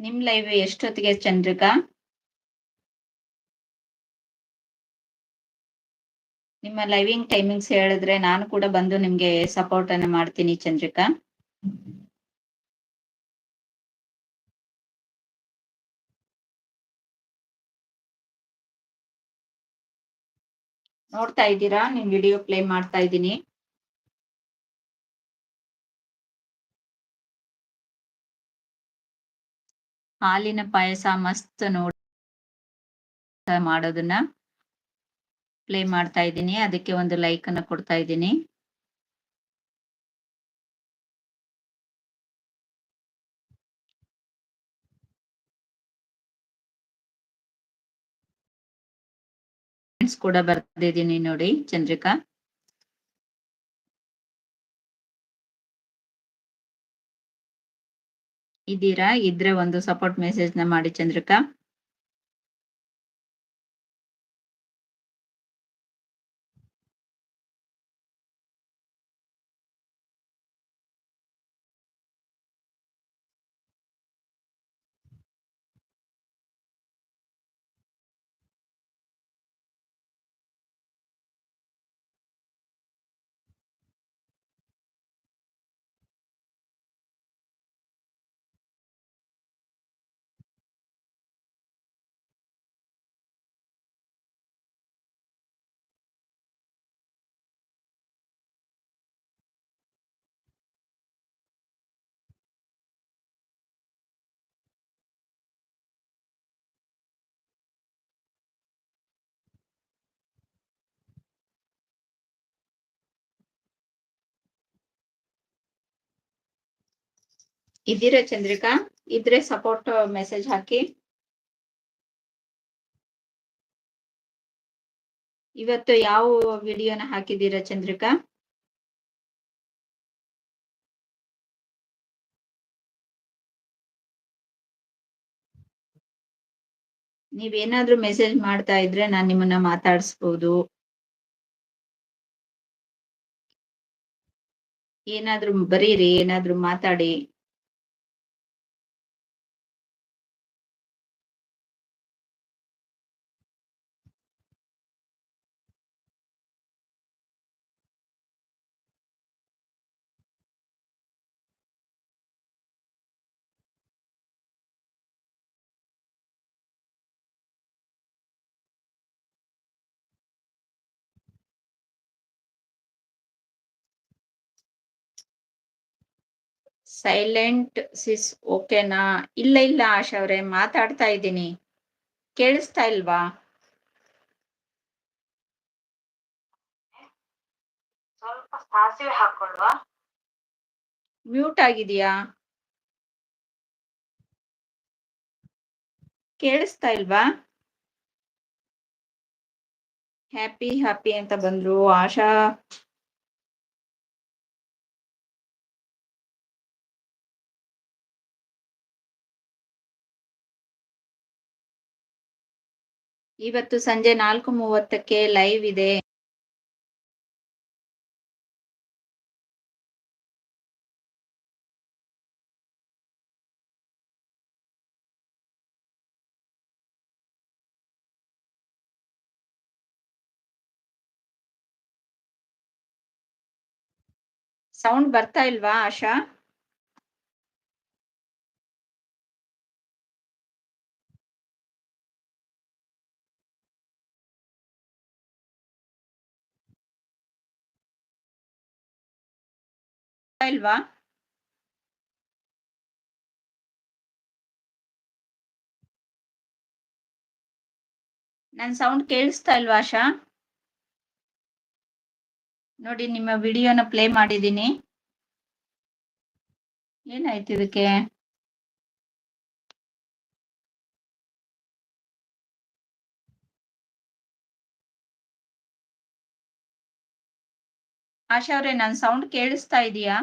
ನಿಮ್ ಲೈವ್ ಎಷ್ಟೊತ್ತಿಗೆ ಚಂದ್ರಿಕಾ? ನಿಮ್ಮ ಲೈವಿಂಗ್ ಟೈಮಿಂಗ್ಸ್ ಹೇಳಿದ್ರೆ ನಾನು ಕೂಡ ಬಂದು ನಿಮ್ಗೆ ಸಪೋರ್ಟ್ ಅನ್ನ ಮಾಡ್ತೀನಿ ಚಂದ್ರಿಕಾ. ನೋಡ್ತಾ ಇದ್ದೀರಾ? ನಿಮ್ ವಿಡಿಯೋ ಪ್ಲೇ ಮಾಡ್ತಾ ಇದ್ದೀನಿ. ಹಾಲಿನ ಪಾಯಸ ಮಸ್ತ್ ನೋಡ್ ಮಾಡೋದನ್ನ ಪ್ಲೇ ಮಾಡ್ತಾ ಇದ್ದೀನಿ. ಅದಕ್ಕೆ ಒಂದು ಲೈಕ್ ಅನ್ನ ಕೊಡ್ತಾ ಇದ್ದೀನಿ. ಕೂಡ ಬರ್ತಿದ್ದೀನಿ ನೋಡಿ, ಚಂದ್ರಿಕಾ. ಇದ್ದೀರಾ? ಇದ್ರೆ ಒಂದು ಸಪೋರ್ಟ್ ಮೆಸೇಜ್ನ ಮಾಡಿ ಚಂದ್ರಿಕಾ. ಇದ್ದೀರಾ ಚಂದ್ರಿಕಾ? ಇದ್ರೆ ಸಪೋರ್ಟ್ ಮೆಸೇಜ್ ಹಾಕಿ. ಇವತ್ತು ಯಾವ ವಿಡಿಯೋನ ಹಾಕಿದ್ದೀರಾ ಚಂದ್ರಿಕಾ? ನೀವೇನಾದ್ರೂ ಮೆಸೇಜ್ ಮಾಡ್ತಾ ಇದ್ರೆ ನಾನ್ ನಿಮ್ಮನ್ನ ಮಾತಾಡಿಸ್ಬೋದು. ಏನಾದ್ರೂ ಬರೀರಿ, ಏನಾದ್ರೂ ಮಾತಾಡಿ. ಸೈಲೆಂಟ್ ಸಿಸ್ ಓಕೆನಾ ಇಲ್ಲ ಇಲ್ಲ ಆಶಾ ಅವರೇ ಮಾತಾಡ್ತಾ ಇದ್ದೀನಿ. ಕೇಳಿಸ್ತಾ ಇಲ್ವಾ? ಸ್ವಲ್ಪ ಸಾಸಿವೆ ಹಾಕೊಳ್ವಾ. ಮ್ಯೂಟ್ ಆಗಿದೆಯಾ? ಕೇಳಿಸ್ತಾ ಇಲ್ವಾ? ಹ್ಯಾಪಿ ಹ್ಯಾಪಿ ಅಂತ ಬಂದ್ರು ಆಶಾ. ಇವತ್ತು ಸಂಜೆ ನಾಲ್ಕು ಮೂವತ್ತಕ್ಕೆ ಲೈವ್ ಇದೆ. ಸೌಂಡ್ ಬರ್ತಾ ಇಲ್ವಾ ಆಶಾ? ಇಲ್ವಾ ನನ್ ಸೌಂಡ್ ಕೇಳಿಸ್ತಾ ಇಲ್ವಾ ಆಶಾ ನೋಡಿ, ನಿಮ್ಮ ವಿಡಿಯೋನ ಪ್ಲೇ ಮಾಡಿದ್ದೀನಿ. ಏನಾಯ್ತು ಇದಕ್ಕೆ? ಆಶಾ ಅವ್ರೆ ನನ್ ಸೌಂಡ್ ಕೇಳಿಸ್ತಾ ಇದೀಯಾ?